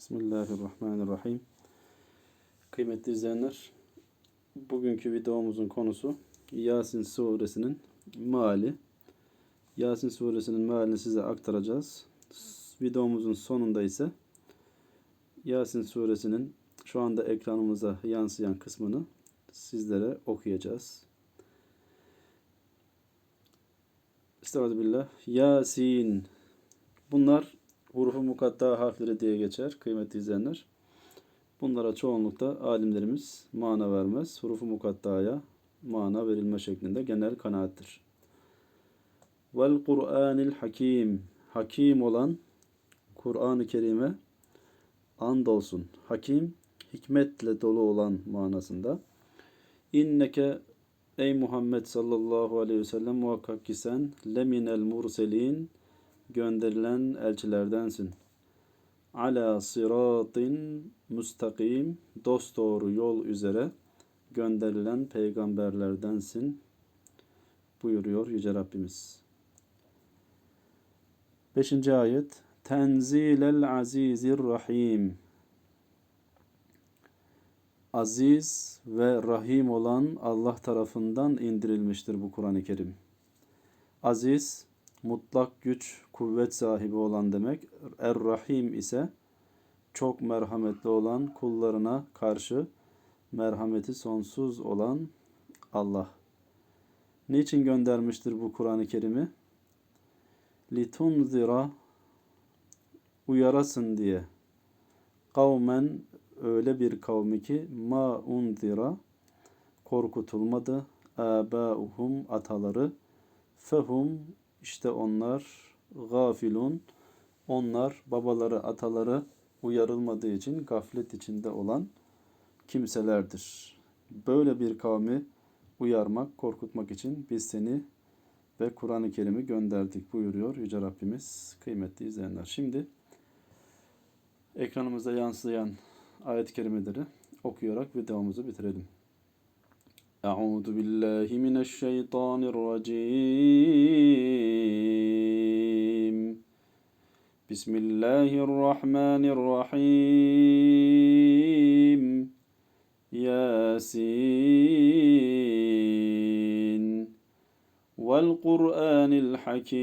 Bismillahirrahmanirrahim. Kıymetli izleyenler, bugünkü videomuzun konusu Yasin suresinin meali. Yasin suresinin mealini size aktaracağız. Videomuzun sonunda ise Yasin suresinin şu anda ekranımıza yansıyan kısmını sizlere okuyacağız. Estağfirullah. Yasin. Bunlar hurufu mukatta harfleri diye geçer kıymetli izleyenler. Bunlara çoğunlukta alimlerimiz mana vermez. Hurufu mukattaya mana verilme şeklinde genel kanaattir. Vel Kur'anil Hakim. Hakim olan Kur'an-ı Kerim'e andolsun. Hakim, hikmetle dolu olan manasında. İnneke ey Muhammed sallallahu aleyhi ve sellem muhakkak ki sen leminel murselin gönderilen elçilerdensin. Ala sıratin müstakim dosdoğru yol üzere gönderilen peygamberlerdensin buyuruyor Yüce Rabbimiz. Beşinci ayet Tenzilel azizir rahim Aziz ve rahim olan Allah tarafından indirilmiştir bu Kur'an-ı Kerim. Aziz, mutlak güç, kuvvet sahibi olan demek. Er-Rahim ise çok merhametli olan kullarına karşı merhameti sonsuz olan Allah. Niçin göndermiştir bu Kur'an-ı Kerim'i? Litunzira uyarasın diye. Kavmen öyle bir kavmi ki ma unzira korkutulmadı. Âbâuhum ataları fehum işte onlar gafilun onlar babaları ataları uyarılmadığı için gaflet içinde olan kimselerdir. Böyle bir kavmi uyarmak, korkutmak için biz seni ve Kur'an-ı Kerim'i gönderdik buyuruyor Yüce Rabbimiz. Kıymetli izleyenler. Şimdi ekranımıza yansıyan ayet-i kerimeleri okuyarak videomuzu bitirelim. Euzu billahi mineşşeytanirracim. Bismillahirrahmanirrahim. Yasin. Vel Kur'anil Hakim.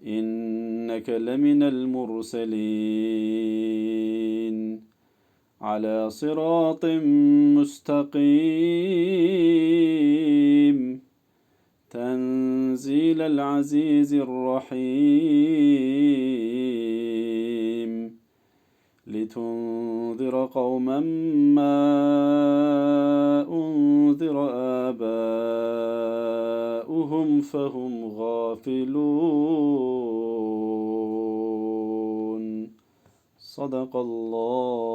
İnneke leminel murselin. على صراط مستقيم. تنزيل العزيز الرحيم. لتنذر قوما ما أنذر آباؤهم فهم غافلون. صدق الله